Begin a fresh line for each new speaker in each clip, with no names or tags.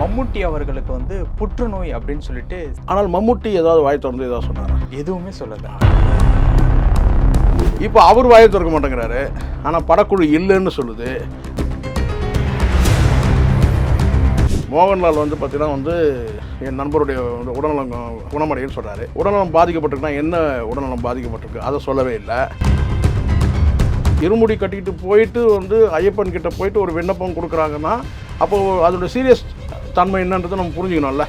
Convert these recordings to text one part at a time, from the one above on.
மம்முட்டி அவர்களுக்கு வந்து புற்றுநோய் அப்படின்னு சொல்லிட்டு
ஆனால் மம்முட்டி ஏதாவது வாய் திறந்து ஏதாவது சொன்னாரா?
எதுவுமே சொல்லலை.
இப்போ அவர் வாயை திறக்க மாட்டேங்கிறாரு. ஆனால் படக்குழு இல்லைன்னு சொல்லுது. மோகன்லால் வந்து பார்த்தீங்கன்னா வந்து என் நண்பருடைய உடல்நலம் குணமடைன்னு சொல்கிறாரு உடல்நலம் பாதிக்கப்பட்டிருக்குன்னா என்ன உடல்நலம் பாதிக்கப்பட்டிருக்கு? அதை சொல்லவே இல்லை. இருமுடி கட்டிக்கிட்டு போயிட்டு வந்து ஐயப்பன் கிட்ட போயிட்டு ஒரு விண்ணப்பம் கொடுக்குறாங்கன்னா அப்போது அதோட சீரியஸ் தன்மை என்னன்றதை நம்ம புரிஞ்சுக்கணும்ல.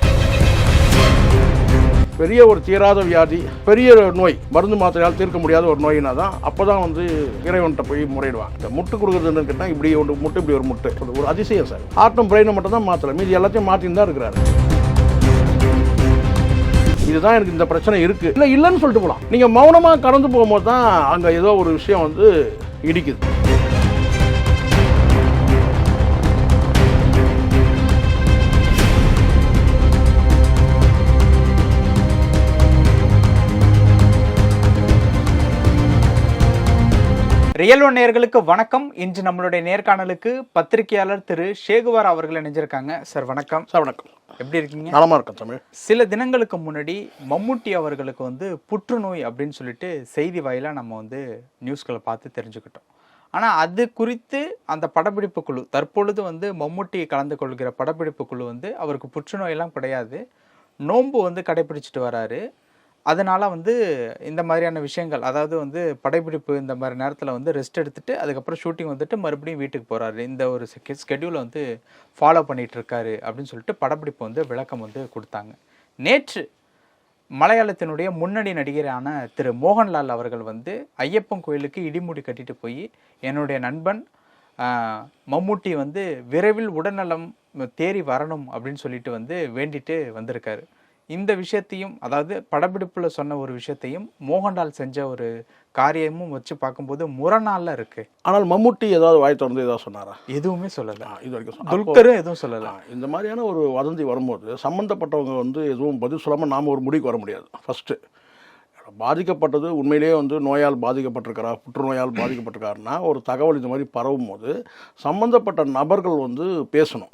பெரிய ஒரு தீராத வியாதி பெரிய நோய் மருந்து மாத்திரையால் தீர்க்க முடியாத ஒரு நோயினா தான் அப்போ தான் வந்து இறைவன்கிட்ட போய் முறையிடுவாங்க. இந்த முட்டு கொடுக்குறதுன்னு கேட்டால் இப்படி ஒன்று முட்டு இப்படி ஒரு முட்டு. ஒரு அதிசயம் சார். ஹார்ட்டும் பிரெயினை மட்டும் தான் மாற்றலை மீதி எல்லாத்தையும் மாற்றின்னு தான் இருக்கிறாரு. இதுதான் எனக்கு இந்த பிரச்சனை இருக்கு. இல்லை இல்லைன்னு சொல்லிட்டு போகலாம் நீங்கள் மௌனமாக கடந்து போகும்போது தான் அங்கே ஏதோ ஒரு விஷயம் வந்து இடிக்குது.
ரியல் ஒன் நேயர்களுக்கு வணக்கம். இன்று நம்மளுடைய நேர்காணலுக்கு பத்திரிகையாளர் திரு ஷேகுவார் அவர்கள் இணைஞ்சிருக்காங்க. சார் வணக்கம்.
சார் வணக்கம்.
எப்படி இருக்கீங்க?
நலமாக இருக்கேன் தமிழ்
சில தினங்களுக்கு முன்னாடி மம்முட்டி அவர்களுக்கு வந்து புற்றுநோய் அப்படின்னு சொல்லிட்டு செய்தி வாயிலாக நம்ம வந்து நியூஸ்களை பார்த்து தெரிஞ்சுக்கிட்டோம். ஆனால் அது குறித்து அந்த படப்பிடிப்பு குழு தற்பொழுது வந்து மம்முட்டி கலந்து கொள்கிற படப்பிடிப்பு குழு வந்து அவருக்கு புற்றுநோயெல்லாம் கிடையாது. நோன்பு வந்து கடைபிடிச்சிட்டு வராரு. அதனால் வந்து இந்த மாதிரியான விஷயங்கள் அதாவது வந்து படப்பிடிப்பு இந்த மாதிரி நேரத்தில் வந்து ரெஸ்ட் எடுத்துட்டு அதுக்கப்புறம் ஷூட்டிங் வந்துட்டு மறுபடியும் வீட்டுக்கு போகிறாரு இந்த ஒரு ஸ்கெடியூலை வந்து ஃபாலோ பண்ணிட்டு இருக்காரு அப்படின்னு சொல்லிட்டு படப்பிடிப்பு வந்து விளக்கம் வந்து கொடுத்தாங்க. நேற்று மலையாளத்தினுடைய முன்னணி நடிகரான திரு மோகன்லால் அவர்கள் வந்து ஐயப்பன் கோயிலுக்கு இடிமுடி கட்டிட்டு போய் என்னுடைய நண்பன் மம்முட்டி வந்து விரைவில் உடல்நலம் தேறி வரணும் அப்படின்னு சொல்லிட்டு வந்து வேண்டிட்டு வந்திருக்காரு. இந்த விஷயத்தையும் அதாவது படப்பிடிப்புல சொன்ன ஒரு விஷயத்தையும் மோகன்லால் செஞ்ச ஒரு காரியமும் வச்சு பார்க்கும்போது முரணால இருக்கு.
ஆனால் மம்முட்டி ஏதாவது வாய் திறந்து ஏதாவது சொன்னாரா?
எதுவுமே சொல்லல.
இது வரைக்கும்
துல்கரும் எதுவும் சொல்லல.
ஆ, இந்த மாதிரியான ஒரு வதந்தி வரும்போது சம்மந்தப்பட்டவங்க வந்து எதுவும் பதில் சொல்லாமல் நாம் ஒரு முடிவுக்கு வர முடியாது. ஃபஸ்ட்டு பாதிக்கப்பட்டது உண்மையிலேயே வந்து நோயால் பாதிக்கப்பட்டிருக்கிறா புற்றுநோயால் பாதிக்கப்பட்டிருக்காருன்னா ஒரு தகவல் இந்த மாதிரி பரவும் போது சம்மந்தப்பட்ட நபர்கள் வந்து பேசணும்.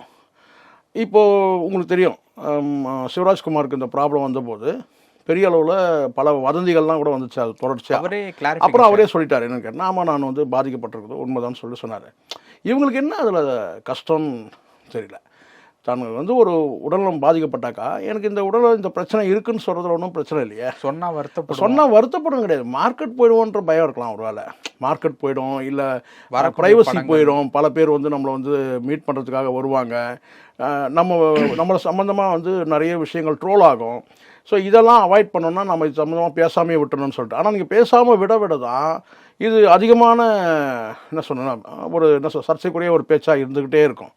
இப்போது உங்களுக்கு தெரியும் சிவராஜ்குமாருக்கு இந்த ப்ராப்ளம் வந்தபோது பெரிய அளவில் பல வதந்திகள்லாம் கூட வந்துச்சு அது தொடர்ச்சியாக
அவரே
அப்புறம் அவரே சொல்லிட்டாரு என்னன்னு கேட்டால் ஆமாம் நான் வந்து பாதிக்கப்பட்டிருக்குது உண்மைதான் சொல்லி சொன்னார். இவங்களுக்கு என்ன அதில் கஷ்டம் தெரியல. தான் வந்து ஒரு உடல்நலம் பாதிக்கப்பட்டாக்கா எனக்கு இந்த உடல் இந்த பிரச்சனை இருக்குன்னு சொல்கிறதுல ஒன்றும் பிரச்சனை இல்லையே.
சொன்னா வருத்தப்படும்
சொன்னால் வருத்தப்படும் கிடையாது. மார்க்கெட் போயிடுவோன்ற பயம் இருக்கலாம் ஒரு வேலை மார்க்கெட் போயிடும் இல்லை
வரக்கூடிய
ப்ரைவசி. போயிடும். பல பேர் வந்து நம்மளை வந்து மீட் பண்ணுறதுக்காக வருவாங்க. நம்ம நம்மளை சம்மந்தமாக வந்து நிறைய விஷயங்கள் ட்ரோல் ஆகும். ஸோ இதெல்லாம் அவாய்ட் பண்ணோம்னா நம்ம இது சம்மந்தமாக பேசாமே விட்டுறணும்னு சொல்லிட்டு. ஆனால் நீங்கள் பேசாமல் விட விட தான் இது அதிகமான என்ன சொல்லணும்னா ஒரு என்ன சொல் சர்ச்சைக்குரிய ஒரு பேச்சாக இருந்துக்கிட்டே இருக்கும்.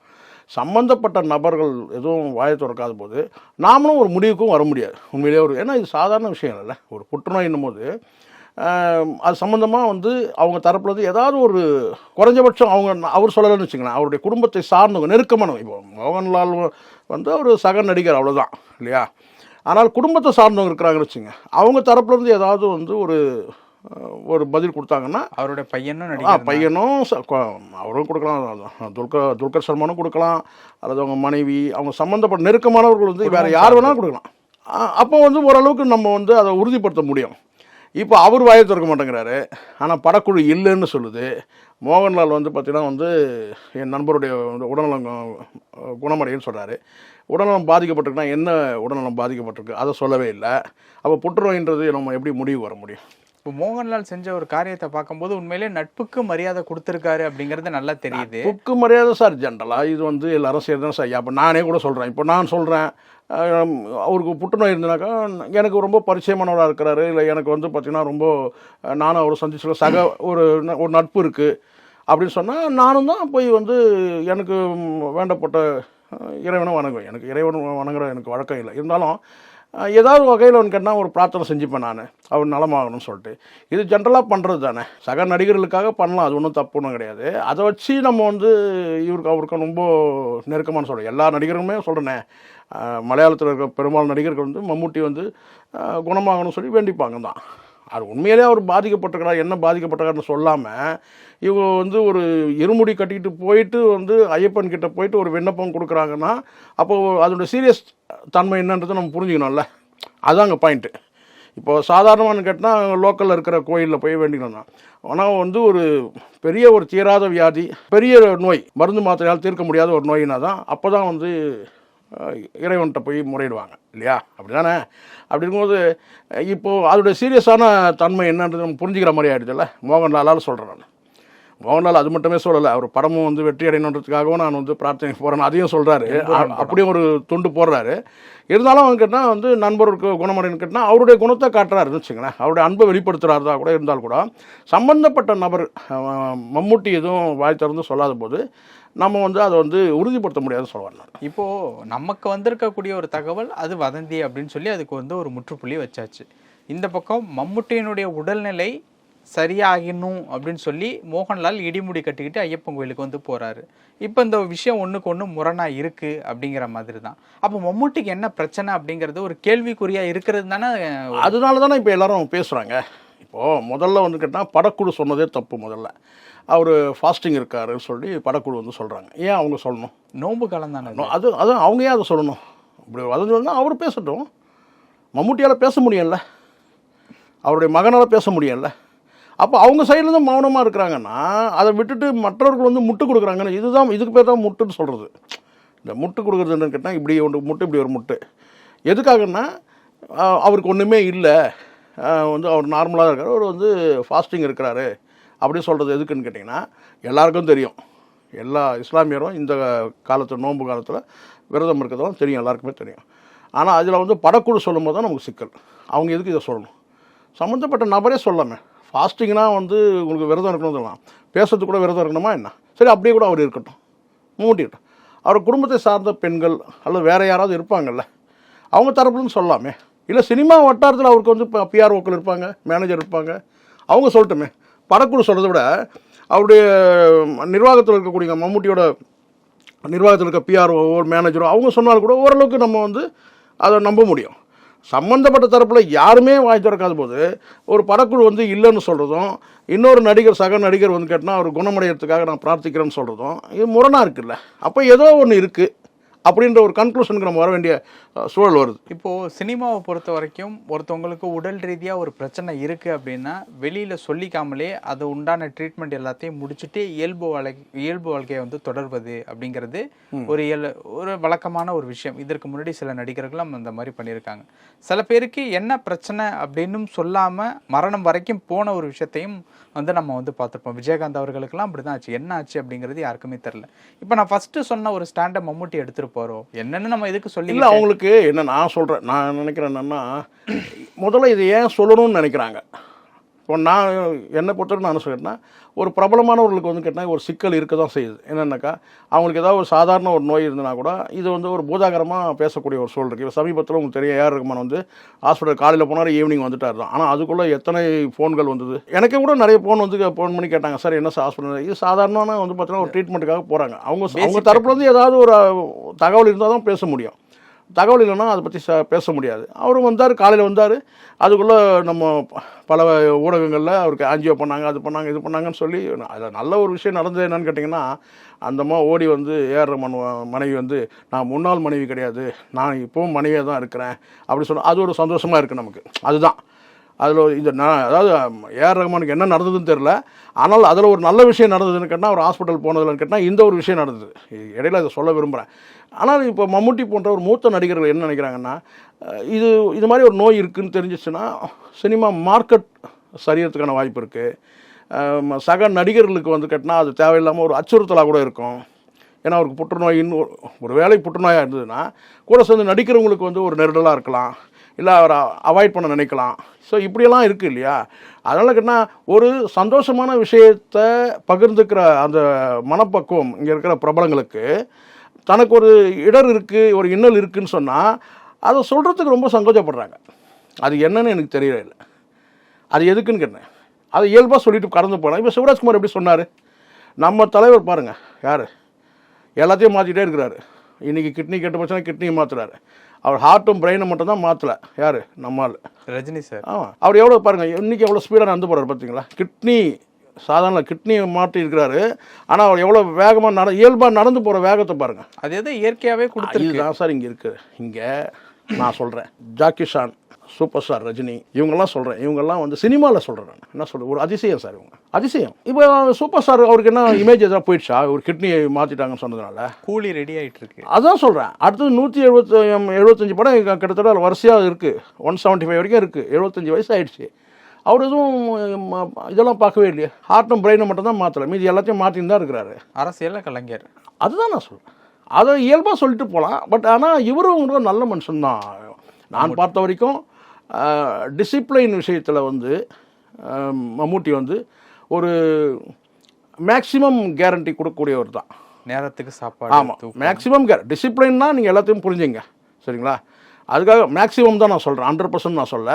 சம்மந்தப்பட்ட நபர்கள் எதுவும் வாயை திறக்காத போது நாமளும் ஒரு முடிவுக்கும் வர முடியாது. உண்மையிலேயே ஒரு ஏன்னா இது சாதாரண விஷயம் இல்லை. ஒரு புற்றுநோயின்னும் போது அது சம்மந்தமாக வந்து அவங்க தரப்புலேருந்து ஏதாவது ஒரு குறைஞ்சபட்சம் அவங்க அவர் சொல்லலைன்னு வச்சுங்களேன் அவருடைய குடும்பத்தை சார்ந்தவங்க நெருக்கமானவங்க இப்போ மோகன்லால் வந்து ஒரு சக நடிகர் அவ்வளோதான் இல்லையா? ஆனால் குடும்பத்தை சார்ந்தவங்க இருக்கிறாங்கன்னு வச்சுங்க அவங்க தரப்புலேருந்து ஏதாவது வந்து ஒரு ஒரு பதில் கொடுத்தாங்கன்னா
அவருடைய பையனும்
ஆ பையனும் அவரும் கொடுக்கலாம். துல்கர் துல்கர் சல்மானும் கொடுக்கலாம் அல்லது அவங்க மனைவி அவங்க சம்மந்தப்பட்ட நெருக்கமானவர்கள் வந்து வேற யார் வேணாலும் கொடுக்கலாம். அப்போ வந்து ஓரளவுக்கு நம்ம வந்து அதை உறுதிப்படுத்த முடியும். இப்போ அவர் வாயை திறக்க மாட்டேங்கிறாரு. ஆனால் படக்குழு இல்லைன்னு சொல்லுது. மோகன்லால் வந்து பார்த்தீங்கன்னா வந்து என் நண்பருடைய வந்து உடல்நலம் கு- குணமடைன்னு சொல்கிறாரு உடல்நலம் பாதிக்கப்பட்டிருக்குன்னா என்ன உடல்நலம் பாதிக்கப்பட்டிருக்கு? அதை சொல்லவே இல்லை. அப்போ புற்றுநோயின்றது நம்ம எப்படி முடிவு வர முடியும்?
இப்போ மோகன்லால் செஞ்ச ஒரு காரியத்தை பார்க்கும்போது உண்மையிலே நட்புக்கு மரியாதை கொடுத்துருக்காரு அப்படிங்கிறது நல்லா தெரியுது.
நட்புக்கு மரியாதை சார் ஜென்ரலாக இது வந்து எல்லாரும் சரி சார். அப்போ நானே கூட சொல்கிறேன் இப்போ நான் சொல்கிறேன் அவருக்கு புற்றுநோய் இருந்தனாக்கா எனக்கு ரொம்ப பரிச்சயமானவராக இருக்கிறாரு. இல்லை எனக்கு வந்து பார்த்திங்கன்னா ரொம்ப நானும் அவரை சந்திச்சுள்ள சக ஒரு ந- ஒரு நட்பு இருக்குது அப்படின்னு சொன்னால் நானும் தான் போய் வந்து எனக்கு வேண்டப்பட்ட இறைவனை வணங்குவேன். எனக்கு இறைவன் வணங்குற எனக்கு வழக்கம் இல்லை. இருந்தாலும் ஏதாவது வகையில் ஒன்று கேட்டால் ஒரு பிரார்த்தனை செஞ்சுப்பேன் நான். அவர் நலமாகணும்னு சொல்லிட்டு. இது ஜென்ரலாக பண்ணுறது தானே. சக நடிகர்களுக்காக பண்ணலாம். அது ஒன்றும் தப்பு ஒன்றும் கிடையாது. அதை வச்சு நம்ம வந்து இவருக்கு அவருக்கு ரொம்ப நெருக்கமான சொல்கிறோம் எல்லா நடிகருமே சொல்கிறேனே மலையாளத்தில் இருக்க பெரும்பாலும் நடிகர்கள் வந்து மம்முட்டி வந்து குணமாகணும்னு சொல்லி வேண்டிப்பாங்க தான் அது உண்மையிலே அவர் பாதிக்கப்பட்டிருக்கிறார் என்ன பாதிக்கப்பட்டிருக்காருன்னு சொல்லாமல் இவங்க வந்து ஒரு இருமுடி கட்டிக்கிட்டு போயிட்டு வந்து ஐயப்பன் கிட்ட போயிட்டு ஒரு விண்ணப்பம் கொடுக்குறாங்கன்னா அப்போ அதோட சீரியஸ் தன்மை என்னன்றதை நம்ம புரிஞ்சுக்கணும்ல. அதுதான் பாயிண்ட்டு இப்போ சாதாரணமானு கேட்டால் லோக்கலில் இருக்கிற கோயிலில் போய் வேண்டிக்கணும் தான் ஆனால் வந்து ஒரு பெரிய ஒரு தீராத வியாதி பெரிய நோய் மருந்து மாத்திரையால் தீர்க்க முடியாத ஒரு நோயினா தான் அப்போ தான் வந்து இறைவன்கிட்ட போய் முறையிடுவாங்க இல்லையா? அப்படி தானே அப்படி இருக்கும்போது இப்போது அதோடைய சீரியஸான தன்மை என்னன்றது நம்ம புரிஞ்சுக்கிற மாதிரி ஆகிடுதுல்ல மோகன்லாலால் சொல்கிறேன் நான். மோகன்லால் அது மட்டுமே சொல்லலை. அவர் படமும் வந்து வெற்றி அடையணுன்றதுக்காகவும் நான் வந்து பிரார்த்தனை போகிறேன் அதையும் சொல்கிறாரு அப்படியும் ஒரு துண்டு போடுறாரு. இருந்தாலும் அவங்க கேட்டால் வந்து நண்பருக்கு குணமடைன்னு கேட்டால் அவருடைய குணத்தை காட்டுறாருன்னு வச்சுங்களேன் அவருடைய அன்பை வெளிப்படுத்துகிறாரா கூட இருந்தால் கூட சம்பந்தப்பட்ட நபர் மம்முட்டி எதுவும் வாய் திறந்து சொல்லாத போது நம்ம வந்து அதை வந்து உறுதிப்படுத்த முடியாதுன்னு சொல்லலாம்
இப்போது நமக்கு வந்திருக்கக்கூடிய ஒரு தகவல் அது வதந்தி அப்படின்னு சொல்லி அதுக்கு வந்து ஒரு முற்றுப்புள்ளி வச்சாச்சு. இந்த பக்கம் மம்முட்டியினுடைய உடல்நிலை சரியாகணும் அப்படின்னு சொல்லி மோகன்லால் இடிமுடி கட்டிக்கிட்டு ஐயப்பன் கோயிலுக்கு வந்து போறாரு. இப்போ இந்த விஷயம் ஒண்ணுக்கு ஒன்று முரணா இருக்கு அப்படிங்கிற மாதிரி தான் அப்போ மம்முட்டிக்கு என்ன பிரச்சனை அப்படிங்கிறது ஒரு கேள்விக்குறியா இருக்கிறது தானே?
அதனால தானே இப்போ எல்லாரும் பேசுகிறாங்க இப்போது முதல்ல வந்து கேட்டால் படக்குழு சொன்னதே தப்பு முதல்ல. அவர் ஃபாஸ்டிங் இருக்காருன்னு சொல்லி படக்குழு வந்து சொல்கிறாங்க ஏன் அவங்க சொல்லணும்?
நோன்பு காலம் தானே
அது? அது அவங்க ஏன் அதை சொல்லணும்? இப்படி வதந்து வந்தால் அவர் பேசட்டும். மம்முட்டியால் பேச முடியல அவருடைய மகனால் பேச முடியல அப்போ அவங்க சைட்லேருந்து மௌனமாக இருக்கிறாங்கன்னா அதை விட்டுட்டு மற்றவர்கள் வந்து முட்டு கொடுக்குறாங்கன்னு இதுதான் இதுக்கு பேர் தான் முட்டுன்னு சொல்கிறது இந்த முட்டு கொடுக்குறது என்னன்னு கேட்டால் இப்படி ஒன்று முட்டு இப்படி ஒரு முட்டு. எதுக்காகன்னா அவருக்கு ஒன்றுமே இல்லை. வந்து அவர் நார்மலாக இருக்கார். அவர் வந்து ஃபாஸ்டிங் இருக்கிறாரு. அப்படி சொல்கிறது எதுக்குன்னு கேட்டிங்கன்னா எல்லாருக்கும் தெரியும். எல்லா இஸ்லாமியரும் இந்த காலத்தில் நோன்பு காலத்தில் விரதம் இருக்கிறதெல்லாம் தெரியும் எல்லாருக்குமே தெரியும். ஆனால் அதில் வந்து படக்குழு சொல்லும் தான் நமக்கு சிக்கல். அவங்க எதுக்கு இதை சொல்லணும்? சம்மந்தப்பட்ட நபரே சொல்லாமே ஃபாஸ்டிங்னா வந்து உங்களுக்கு விரதம் இருக்கணும் சொல்லலாம். பேசுறதுக்கு கூட விரதம் இருக்கணுமா என்ன? சரி அப்படியே கூட அவர் இருக்கட்டும். மூட்டிக்கிட்டோம் அவர் குடும்பத்தை சார்ந்த பெண்கள் அல்லது வேறு யாராவது இருப்பாங்கல்ல அவங்க தரப்புலன்னு சொல்லலாமே. இல்லை சினிமா வட்டாரத்தில் அவருக்கு வந்து இப்போ பிஆர்ஓக்கள் இருப்பாங்க மேனேஜர் இருப்பாங்க. அவங்க சொல்லட்டுமே. படக்குழு சொல்கிறத விட அவருடைய நிர்வாகத்தில் இருக்கக்கூடிய மம்முட்டியோட நிர்வாகத்தில் இருக்க பிஆர்ஓ மேனேஜரோ அவங்க சொன்னாலும் கூட ஓரளவுக்கு நம்ம வந்து அதை நம்ப முடியும். சம்மந்தப்பட்ட தரப்பில் யாருமே வாய் திறக்காத போது ஒரு படக்குழு வந்து இல்லைன்னு சொல்கிறதும் இன்னொரு நடிகர் சக நடிகர் வந்து கேட்டால் அவர் குணமடைகிறதுக்காக நான் பிரார்த்திக்கிறேன்னு சொல்கிறதும் இது முரணாக இருக்குல்ல. அப்போ ஏதோ ஒன்று இருக்குது அப்படின்ற ஒரு கன்க்ளூஷனுக்கு நம்ம வர வேண்டிய சூழல் வருது.
இப்போ சினிமாவை பொறுத்த வரைக்கும் ஒருத்தவங்களுக்கு உடல் ரீதியா ஒரு பிரச்சனை இருக்கு அப்படின்னா வெளியில சொல்லிக்காமலே அது உண்டான ட்ரீட்மெண்ட் எல்லாத்தையும் முடிச்சுட்டு இயல்பு வாழ்க்கை இயல்பு வாழ்க்கையை வந்து தொடர்வது அப்படிங்கிறது ஒரு இயல் ஒரு வழக்கமான ஒரு விஷயம். இதற்கு முன்னாடி சில நடிகர்களும் அந்த மாதிரி பண்ணியிருக்காங்க. சில பேருக்கு என்ன பிரச்சனை அப்படின்னும் சொல்லாம மரணம் வரைக்கும் போன ஒரு விஷயத்தையும் வந்து நம்ம வந்து பார்த்துருப்போம். விஜயகாந்த் அவர்களுக்கெல்லாம் அப்படிதான் ஆச்சு. என்ன ஆச்சு அப்படிங்கிறது யாருக்குமே தெரியல. இப்போ நான் ஃபர்ஸ்ட் சொன்ன ஒரு ஸ்டாண்டை மம்முட்டி எடுத்துட்டு போறோம். என்னென்னு நம்ம எதுக்கு சொல்லி
இல்லை அவங்களுக்கு என்ன நான் சொல்கிறேன் நான் நினைக்கிறேன் என்னன்னா முதல்ல இதை ஏன் சொல்லணும்னு நினைக்கிறாங்க. இப்போ நான் என்னை பொறுத்தவரை நான் சொல்கிறேன்னா ஒரு பிரபலமானவர்களுக்கு வந்து கேட்டால் ஒரு சிக்கல் இருக்க தான் செய்யுது. என்னென்னாக்கா அவங்களுக்கு ஏதாவது ஒரு சாதாரண ஒரு நோய் இருந்தனா கூட இது வந்து ஒரு பூதாகரமாக பேசக்கூடிய ஒரு சூழல் இருக்குது இப்போ சமீபத்தில் உங்களுக்கு தெரியும் ஏஆர் ரகுமான் வந்து ஹாஸ்பிட்டல் காலையில் போனார் ஈவினிங் வந்துட்டார் தான். ஆனால் அதுக்குள்ளே எத்தனை ஃபோன்கள் வந்தது? எனக்கே கூட நிறைய ஃபோன் வந்து ஃபோன் பண்ணி கேட்டாங்க சார் என்ன சார் ஹாஸ்பிட்டல்? இது சாதாரணமான வந்து பார்த்தீங்கன்னா ஒரு ட்ரீட்மெண்ட்டுக்காக போகிறாங்க அவங்க அவங்க தரப்புலேருந்து ஏதாவது ஒரு தகவல் இருந்தால் தான் பேச முடியும். தகவல் இல்லைன்னா அதை பற்றி ச பேச முடியாது. அவரும் வந்தார் காலையில் வந்தார். அதுக்குள்ளே நம்ம ப- பல ஊடகங்களில் அவருக்கு ஆஞ்சியோ பண்ணாங்க அது பண்ணாங்க இது பண்ணாங்கன்னு சொல்லி அதில் நல்ல ஒரு விஷயம் நடந்தது என்னன்னு கேட்டிங்கன்னா அந்தம்மா ஓடி வந்து ஏஆர் ரமன் மனைவி வந்து நான் முன்னாள் மனைவி கிடையாது. நான் இப்போவும் மனைவியாக தான் இருக்கிறேன். அப்படி சொன்ன அது ஒரு சந்தோஷமாக இருக்குது நமக்கு. அதுதான். அதில் இந்த நான் அதாவது ஏஆர் ரஹ்மானுக்கு என்ன நடந்ததுன்னு தெரில ஆனால் அதில் ஒரு நல்ல விஷயம் நடந்ததுன்னு கேட்டால் ஒரு ஹாஸ்பிட்டல் போனதுலன்னு கேட்டால் இந்த ஒரு விஷயம் நடந்தது. இடையில அதை சொல்ல விரும்புகிறேன் ஆனால் இப்போ மம்முட்டி போன்ற ஒரு மூத்த நடிகர்கள் என்ன நினைக்கிறாங்கன்னா இது இது மாதிரி ஒரு நோய் இருக்குதுன்னு தெரிஞ்சிச்சுன்னா சினிமா மார்க்கெட் சரியறதுக்கான வாய்ப்பு இருக்குது சக நடிகர்களுக்கு வந்து கேட்டால் அது தேவையில்லாமல் ஒரு அச்சுறுத்தலாக கூட இருக்கும். ஏன்னா அவருக்கு புற்றுநோயின்னு ஒரு ஒரு வேளை புற்றுநோயாக இருந்ததுன்னா கூட சேர்ந்து நடிக்கிறவங்களுக்கு வந்து ஒரு நெருடலாக இருக்கலாம். இல்லை அவரை அவாய்ட் பண்ண நினைக்கலாம். ஸோ இப்படியெல்லாம் இருக்குது இல்லையா? அதனால் கேட்டால் ஒரு சந்தோஷமான விஷயத்தை பகிர்ந்துக்கிற அந்த மனப்பக்குவம் இங்கே இருக்கிற பிரபலங்களுக்கு தனக்கு ஒரு இடர் இருக்குது ஒரு இன்னல் இருக்குன்னு சொன்னால் அதை சொல்கிறதுக்கு ரொம்ப சங்கோச்சப்படுறாங்க அது என்னன்னு எனக்கு தெரியல இல்லை. அது எதுக்குன்னு கேட்டேன் அதை இயல்பாக சொல்லிட்டு கடந்து போனேன் இப்போ சிவராஜ்குமார் எப்படி சொன்னார்? நம்ம தலைவர் பாருங்கள் யார்? எல்லாத்தையும் மாற்றிட்டே இருக்கிறாரு. இன்றைக்கி கிட்னி கெட்டு போச்சுன்னா கிட்னியை மாற்றுறாரு அவர் ஹார்ட்டும் பிரெயினை மட்டும் தான் மாற்றலை யார்? நம்மால்.
ரஜினி சார்.
ஆமாம் அவர் எவ்வளோ பாருங்கள் இன்றைக்கி எவ்வளோ ஸ்பீடாக நடந்து போகிறார் பார்த்தீங்களா கிட்னி சாதாரண கிட்னியை மாற்றி இருக்கிறாரு. ஆனால் அவர் எவ்வளோ வேகமாக நட இயல்பாக நடந்து போகிற வேகத்தை பாருங்கள்
அது எதோ இயற்கையாவே கொடுத்துருக்கு.
இதுதான் சார் இங்கே இருக்குது இங்கே நான் சொல்கிறேன் Jackie Chan. Super star Rajini இவங்கெல்லாம் சொல்கிறேன் இவங்கெல்லாம் வந்து சினிமாவில் சொல்கிறேன் நான். என்ன சொல்கிறேன் ஒரு அதிசயம் சார் இவங்க. அதிசயம். இப்போ சூப்பர் ஸ்டார் அவருக்கு என்ன இமேஜ் எதாவது போயிடுச்சா? ஒரு கிட்னியை மாற்றிட்டாங்கன்னு சொன்னதுனால.
கூலி ரெடி ஆயிட்டு இருக்கு.
அதான் சொல்கிறேன் அடுத்தது நூற்றி எழுபத்தி எழுபத்தஞ்சு படம் கிட்டத்தட்ட வரிசையாக இருக்குது ஒன் செவன்ட்டி ஃபைவ் வரைக்கும் இருக்குது எழுபத்தஞ்சு வயசு ஆயிடுச்சு. அவர் எதுவும் இதெல்லாம் பார்க்கவே இல்லையே. ஹார்ட்டும் பிரெயினை மட்டும் தான் மாற்றலை மீதி எல்லாத்தையும் மாற்றின்னு தான் இருக்கிறாரு.
அரசியல்ல கலைஞர்.
அதுதான் நான் சொல்கிறேன் அதை இயல்பாக சொல்லிட்டு போகலாம் பட் ஆனால் இவரும் நல்ல மனுஷன்தான். நான் பார்த்த வரைக்கும் டிசிப்ளைன் விஷயத்தில் வந்து மம்முட்டி வந்து ஒரு மேக்ஸிமம் கேரண்டி கொடுக்கக்கூடியவர் தான்.
நேரத்துக்கு சாப்பாடு
ஆமாம். மேக்ஸிமம் கேர் டிசிப்ளின்னா நீங்கள் எல்லாத்தையும் புரிஞ்சுங்க. சரிங்களா? அதுக்காக மேக்ஸிமம் தான் நான் சொல்கிறேன் ஹண்ட்ரட் பர்சன்ட் நான் சொல்ல.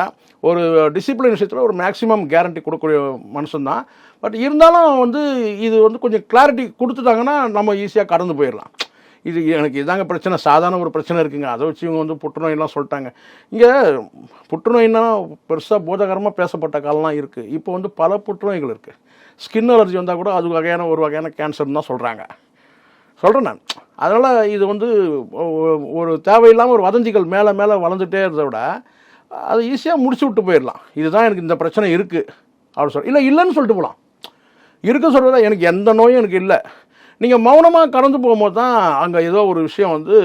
ஒரு டிசிப்ளின் விஷயத்தில் ஒரு மேக்ஸிமம் கேரண்டி கொடுக்கக்கூடிய மனுஷன் தான். பட் இருந்தாலும் வந்து இது வந்து கொஞ்சம் கிளாரிட்டி கொடுத்துட்டாங்கன்னா நம்ம ஈஸியாக கடந்து போயிடலாம். இது எனக்கு இதாங்க பிரச்சனை. சாதாரண ஒரு பிரச்சனை இருக்குங்க. அதை வச்சு இவங்க வந்து புற்றுநோயெல்லாம் சொல்லிட்டாங்க. இங்கே புற்றுநோய்னா பெருசாக போதகரமாக பேசப்பட்ட காலம்லாம் இருக்குது இப்போ வந்து பல புற்றுநோய்கள் இருக்குது ஸ்கின் அலர்ஜி வந்தால் கூட அது வகையான ஒரு வகையான கேன்சர்னு தான் சொல்கிறாங்க சொல்கிறேன் நான். அதனால் இது வந்து ஒரு தேவையில்லாமல் ஒரு வதந்திகள் மேலே மேலே வளர்ந்துட்டே இருந்ததை விட அதை ஈஸியாக முடிச்சு விட்டு போயிடலாம். இதுதான் எனக்கு இந்த பிரச்சனை இருக்குது அப்படின்னு சொல்லி இல்லை இல்லைன்னு சொல்லிட்டு போகலாம் இருக்க சொல்கிறதா எனக்கு எந்த நோயும் எனக்கு இல்லை. நீங்கள் மௌனமாக கடந்து போகும்போது தான் அங்கே ஏதோ ஒரு விஷயம் வந்து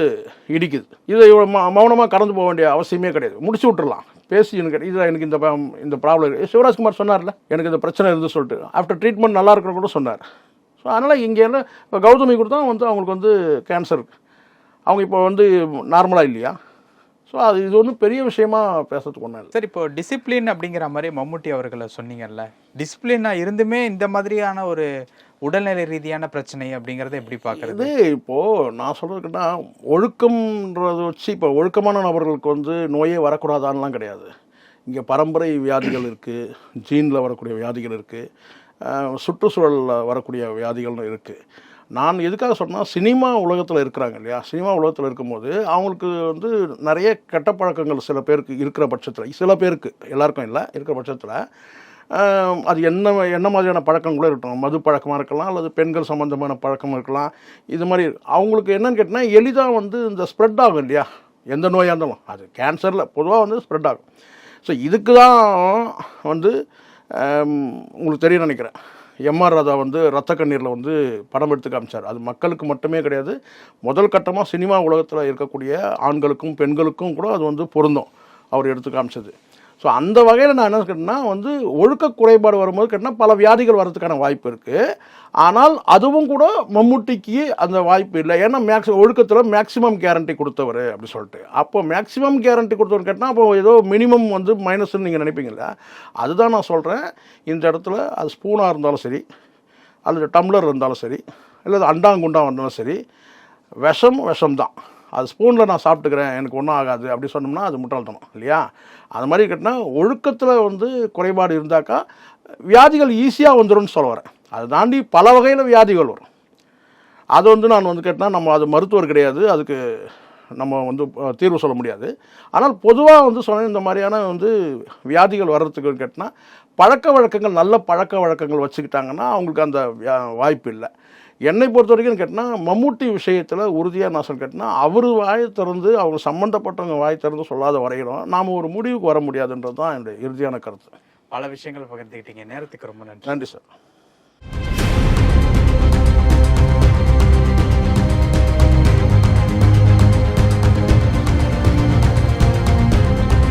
இடிக்குது. இதை இவ்வளோ மௌனமாக கடந்து போக வேண்டிய அவசியமே கிடையாது. முடிச்சு விட்டுறலாம். பேசி எனக்கு இதில் எனக்கு இந்த இந்த ப்ராப்ளம் இருக்குது சிவராஜ்குமார் சொன்னார்ல எனக்கு இந்த பிரச்சனை இருந்து சொல்லிட்டு. ஆஃப்டர் ட்ரீட்மெண்ட் நல்லா இருக்கிற கூட சொன்னார். ஸோ அதனால் இங்கே என்ன இப்போ கௌதமி கொடுத்தா வந்து அவங்களுக்கு வந்து கேன்சர் அவங்க இப்போ வந்து நார்மலாக இல்லையா? ஸோ அது இது ஒன்றும் பெரிய விஷயமா பேசுறதுக்கு ஒன்றும்
சரி இப்போ டிசிப்ளின் அப்படிங்கிற மாதிரி மம்முட்டி அவர்களை சொன்னீங்கல்ல டிசிப்ளினா இருந்துமே இந்த மாதிரியான ஒரு உடல்நிலை ரீதியான பிரச்சனை அப்படிங்கறத எப்படி பாக்குறது
இது இப்போது நான் சொல்கிறதுக்குன்னா ஒழுக்கம்ன்றத வச்சு இப்போ ஒழுக்கமான நபர்களுக்கு வந்து நோயே வரக்கூடாதான்லாம் கிடையாது. இங்கே பரம்பரை வியாதிகள் இருக்குது ஜீனில் வரக்கூடிய வியாதிகள் இருக்குது சுற்றுச்சூழலில் வரக்கூடிய வியாதிகள் இருக்குது நான் எதுக்காக சொன்னால் சினிமா உலகத்தில் இருக்கிறாங்க இல்லையா? சினிமா உலகத்தில் இருக்கும்போது அவங்களுக்கு வந்து நிறைய கெட்ட பழக்கங்கள் சில பேருக்கு இருக்கிற பட்சத்தில் சில பேருக்கு எல்லாருக்கும் இல்லை இருக்கிற பட்சத்தில் அது என்ன என்ன மாதிரியான பழக்கம் கூட இருக்கட்டும். மது பழக்கமாக இருக்கலாம் அல்லது பெண்கள் சம்மந்தமான பழக்கம் இருக்கலாம். இது மாதிரி அவங்களுக்கு என்னன்னு கேட்டிங்கன்னா எளிதாக வந்து இந்த ஸ்ப்ரெட் ஆகும் இல்லையா? எந்த நோயாக இருந்தாலும். அது கேன்சரில் பொதுவாக வந்து ஸ்ப்ரெட் ஆகும். ஸோ இதுக்கு தான் வந்து உங்களுக்கு தெரியும் நினைக்கிறேன். எம்ஆர் ராதா வந்து ரத்த கண்ணீரில் வந்து படம் எடுத்து காமிச்சார். அது மக்களுக்கு மட்டுமே கிடையாது முதல் கட்டமாக சினிமா உலகத்தில் இருக்கக்கூடிய ஆண்களுக்கும் பெண்களுக்கும் கூட அது வந்து பொருந்தும். அவர் எடுத்து காமிச்சது. ஸோ அந்த வகையில் நான் என்ன கேட்டேன்னா வந்து ஒழுக்க குறைபாடு வரும்போது கேட்டால் பல வியாதிகள் வர்றதுக்கான வாய்ப்பு இருக்குது ஆனால் அதுவும் கூட மம்முட்டிக்கு அந்த வாய்ப்பு இல்லை. ஏன்னா மேக்ஸி ஒழுக்கத்தில் மேக்ஸிமம் கேரண்டி கொடுத்தவர் அப்படி சொல்லிட்டு. அப்போ மேக்ஸிமம் கேரண்டி கொடுத்தவர் கேட்டால் அப்போ ஏதோ மினிமம் வந்து மைனஸ்ன்னு நீங்கள் நினைப்பீங்களா அதுதான் நான் சொல்கிறேன் இந்த இடத்துல அது ஸ்பூனாக இருந்தாலும் சரி அல்லது டம்ளர் இருந்தாலும் சரி அல்லது அண்டாங்குண்டா இருந்தாலும் சரி விஷம் விஷம் தான் அது ஸ்பூனில் நான் சாப்பிட்டுக்கிறேன் எனக்கு ஒன்றும் ஆகாது அப்படி சொன்னோம்னா அது முட்டாள்தனம் இல்லையா? அது மாதிரி கேட்டால் ஒழுக்கத்தில் வந்து குறைபாடு இருந்தாக்கா வியாதிகள் ஈஸியாக வந்துரும்னு சொல்ல வரேன். அதை தாண்டி பல வகையில் வியாதிகள் வரும். அது வந்து நான் வந்து கேட்டால் நம்ம அது மருத்துவர் கிடையாது அதுக்கு நம்ம வந்து தீர்வு சொல்ல முடியாது. ஆனால் பொதுவாக வந்து சொன்ன இந்த மாதிரியான வந்து வியாதிகள் வர்றதுக்கு கேட்டால் பழக்க வழக்கங்கள் நல்ல பழக்க வழக்கங்கள் வச்சுக்கிட்டாங்கன்னா அவங்களுக்கு அந்த வியா- வாய்ப்பு இல்லை. என்னை பொறுத்த வரைக்கும் கேட்டால் மம்முட்டி விஷயத்தில் உறுதியாக நான் சொல்ல கேட்டேன்னா அவர் வாயை திறந்து அவங்க சம்மந்தப்பட்டவங்க வாய் திறந்து சொல்லாத வரையிலும் நாம் ஒரு முடிவுக்கு வர முடியாதுன்றது தான் என்னுடைய இறுதியான கருத்து.
பல விஷயங்கள் பகிர்ந்துக்கிட்டீங்க நேரத்துக்கு ரொம்ப நன்றி.
நன்றி சார்.